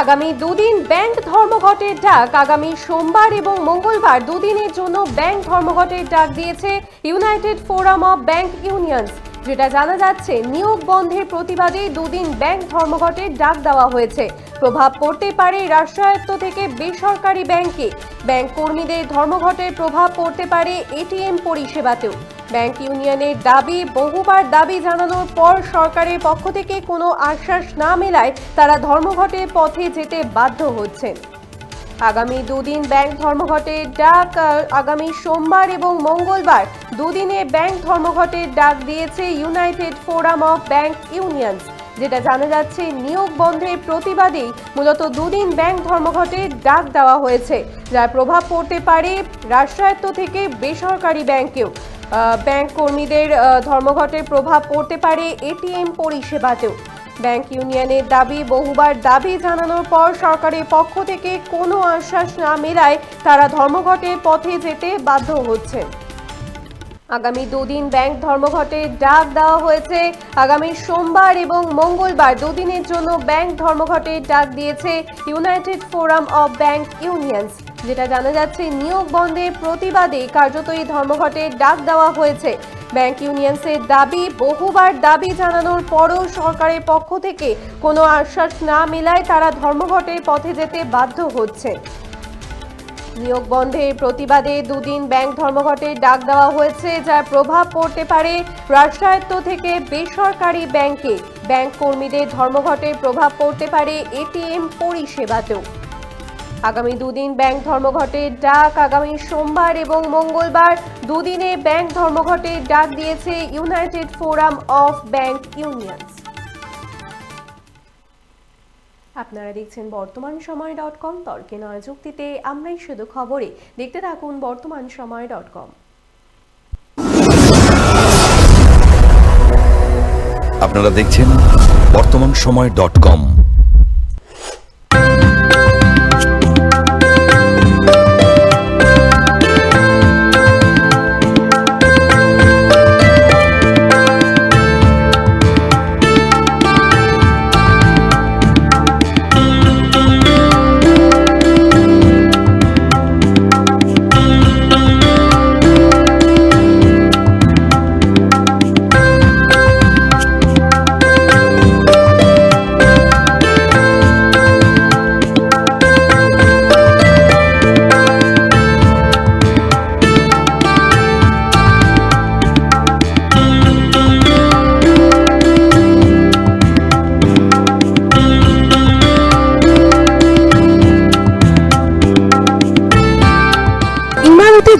আগামী দুদিন ব্যাংক ধর্মঘটের ডাক। আগামী সোমবার এবং মঙ্গলবার দুদিনের জন্য ব্যাংক ধর্মঘটের ডাক দিয়েছে United Forum of Bank Unions, যেটা জানা যাচ্ছে নিয়োগ বন্ধের প্রতিবাদে দুদিন ব্যাংক ধর্মঘটের ডাক দেওয়া হয়েছে। প্রভাব পড়তে পারে রাষ্ট্রায়ত্ত থেকে বেসরকারি ব্যাংকে। ব্যাংক কর্মীদের ধর্মঘটের প্রভাব পড়তে পারে এটিএম পরিষেবাতেও। ব্যাংক ইউনিয়নের দাবি, বহুবার দাবি জানানোর পর সরকারের পক্ষ থেকে কোনো আশ্বাস না মেলায় তারা ধর্মঘটের পথে যেতে বাধ্য হচ্ছেন। আগামী দুদিন ব্যাংক ধর্মঘটের ডাক আগামী সোমবার এবং মঙ্গলবার দুদিনে ব্যাংক ধর্মঘটের ডাক দিয়েছে United Forum of Bank Unions, যেটা জানা যাচ্ছে নিয়োগ বন্ধের প্রতিবাদেই মূলত দুদিন ব্যাংক ধর্মঘটের ডাক দেওয়া হয়েছে, যার প্রভাব পড়তে পারে রাষ্ট্রায়ত্ত থেকে বেসরকারি ব্যাংকেও। ব্যাংক কর্মীদের ধর্মঘটের প্রভাব পড়তে পারে এটিএম পরিষেবাতেও। ব্যাংক ইউনিয়নের দাবি, বহুবার দাবি জানানোর পর সরকারের পক্ষ থেকে কোনো আশ্বাস না মেলায় তারা ধর্মঘটের পথে যেতে বাধ্য হচ্ছেন আগামী দুদিন ব্যাংক ধর্মঘটের ডাক দেওয়া হয়েছে। আগামী সোমবার এবং মঙ্গলবার দুদিনের জন্য ব্যাংক ধর্মঘটের ডাক দিয়েছে United Forum of Bank Unions. যেটা জানা যাচ্ছে, নিয়োগ বন্ধের প্রতিবাদে কার্যত এই ধর্মঘটের ডাক দেওয়া হয়েছে। ব্যাংক ইউনিয়নসের দাবি, বহুবার দাবি জানানোর পরও সরকারের পক্ষ থেকে কোনো আশ্বাস না মেলায় তারা ধর্মঘটের পথে যেতে বাধ্য হচ্ছে। নিয়োগ বন্ধের প্রতিবাদে দুদিন ব্যাংক ধর্মঘটের ডাক দেওয়া হয়েছে, যার প্রভাব পড়তে পারে রাষ্ট্রায়ত্ত থেকে বেসরকারি ব্যাংকে। ব্যাংক কর্মীদের ধর্মঘটের প্রভাব পড়তে পারে এটিএম পরিষেবাতেও। আগামী দুদিন ব্যাংক ধর্মঘটের ডাক। আগামী সোমবার এবং মঙ্গলবার দুদিনে ব্যাংক ধর্মঘটের ডাক দিয়েছে United Forum of Bank Unions. আপনারা দেখছেন বর্তমান সময় ডট কম, তর্কে নয় যুক্তিতে আমরাই শুধু খবরে। দেখতে থাকুন বর্তমান সময় ডট কম। আপনারা দেখছেন বর্তমান সময় ডট কম।